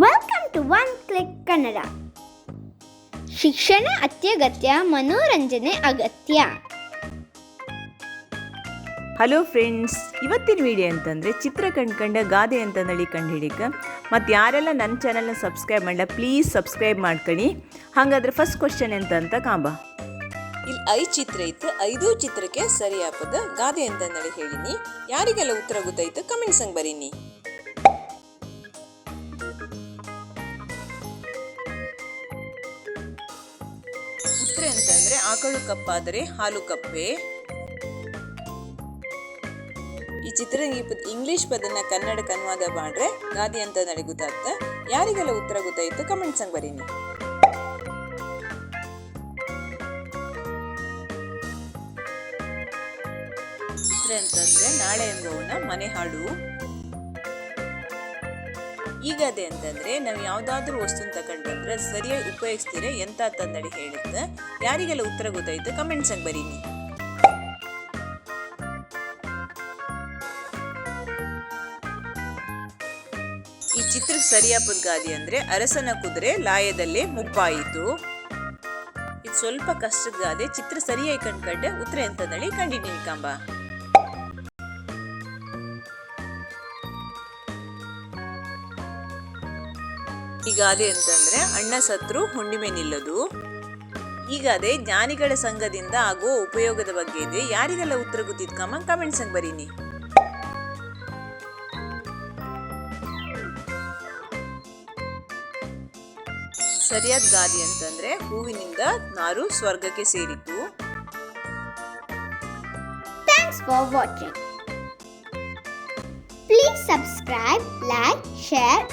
Welcome to one click Kannada ಶಿಕ್ಷಣ ಅತ್ಯಗತ್ಯ ಮನೋರಂಜನೆ ಅಗತ್ಯ. ಹಲೋ ಫ್ರೆಂಡ್ಸ್ ಇವತ್ತಿನ ವಿಡಿಯೋ ಅಂತಂದರೆ ಚಿತ್ರ ಕಂಡ್ಕಂಡ ಗಾದೆ ಅಂತಂದೇಳಿ ಕಂಡು ಹಿಡಿಕ. ಮತ್ತು ಯಾರೆಲ್ಲ ನನ್ನ ಚಾನಲ್ನ ಸಬ್ಸ್ಕ್ರೈಬ್ ಮಾಡಲ್ಲ ಪ್ಲೀಸ್ ಸಬ್ಸ್ಕ್ರೈಬ್ ಮಾಡ್ಕೊಳ್ಳಿ ಹಾಗಾದ್ರೆ ಫಸ್ಟ್ ಕ್ವಶನ್ ಎಂತ ಅಂತ ಕಾಂಬ. ಇಲ್ಲಿ ಐದು ಚಿತ್ರ ಇತ್ತು ಐದು ಚಿತ್ರಕ್ಕೆ ಸರಿಯಾಪದ ಗಾದೆ ಅಂತಂದೇಳಿ ಹೇಳಿನಿ. ಯಾರಿಗೆಲ್ಲ ಉತ್ತರ ಗೊತ್ತಾಯ್ತು ಕಮೆಂಟ್ಸ್ ಹಂಗೆ ಬರೀನಿ. ಉತ್ತರ ಅಂತಂದ್ರೆ ಆಕಳು ಕಪ್ಪಾದರೆ ಹಾಲು ಕಪ್ಪೆ. ಈ ಚಿತ್ರ ಈ ಇಂಗ್ಲಿಷ್ ಪದನ ಕನ್ನಡಕ್ಕೆ ಅನುವಾದ ಮಾಡ್ರೆ ಗಾದಿ ಅಂತ ನನಗೆ ಗೊತ್ತಾಗ್ತ ಯಾರಿಗೆಲ್ಲ ಉತ್ತರ ಗೊತ್ತಾಯ್ತು ಕಮೆಂಟ್ಸ್ ಹಂಗೆ ಬರೀನಿ. ಚಿತ್ರ ಅಂತಂದ್ರೆ ನಾಳೆ ಎಂಬವನ ಮನೆ ಹಾಡು ಈಗ ಅದೇ ಅಂತಂದ್ರೆ ನಾವು ಯಾವುದಾದ್ರೂ ವಸ್ತುನ ತಗೊಂಡ್ಬಂದ್ರೆ ಸರಿಯಾಗಿ ಉಪಯೋಗಿಸ್ತೀರ ಎಂತ ತಂದಡಿ ಹೇಳುತ್ತೆ. ಯಾರಿಗೆಲ್ಲ ಉತ್ತರ ಗೊತ್ತಾಯ್ತು ಕಮೆಂಟ್ಸ್ ಹಂಗೆ ಬರೀನಿ ಈ ಚಿತ್ರ ಸರಿಯಾದ ಗಾದಿ ಅಂದ್ರೆ ಅರಸನ ಕುದುರೆ ಲಾಯದಲ್ಲಿ ಮುಪ್ಪಾಯಿತು. ಇದು ಸ್ವಲ್ಪ ಕಷ್ಟದ ಗಾದೆ ಚಿತ್ರ ಸರಿಯಾಗಿ ಕಂಡ್ಕಂಡೆ ಉತ್ತರ ಎಂತಂದಳಿ ಕಂಡಿನಿ ಕಾಂಬ. ಈ ಗಾದೆ ಅಂತಂದ್ರೆ ಅಣ್ಣ ಸತ್ರು ಹುಣ್ಣಿಮೆ ನಿಲ್ಲದು. ಈ ಗಾದೆ ಜ್ಞಾನಿಗಳ ಸಂಘದಿಂದ ಆಗುವ ಉಪಯೋಗದ ಬಗ್ಗೆ ಇದೆ. ಯಾರಿಗೆಲ್ಲ ಉತ್ತರ ಗೊತ್ತಿದ್ ಕಮ ಕಮೆಂಟ್ಸ್ ಬರೀನಿ. ಸರಿಯಾದ ಗಾದೆ ಅಂತಂದ್ರೆ ಹೂವಿನಿಂದ ನಾರು ಸ್ವರ್ಗಕ್ಕೆ ಸೇರಿತ್ತು thanks for watching please subscribe like share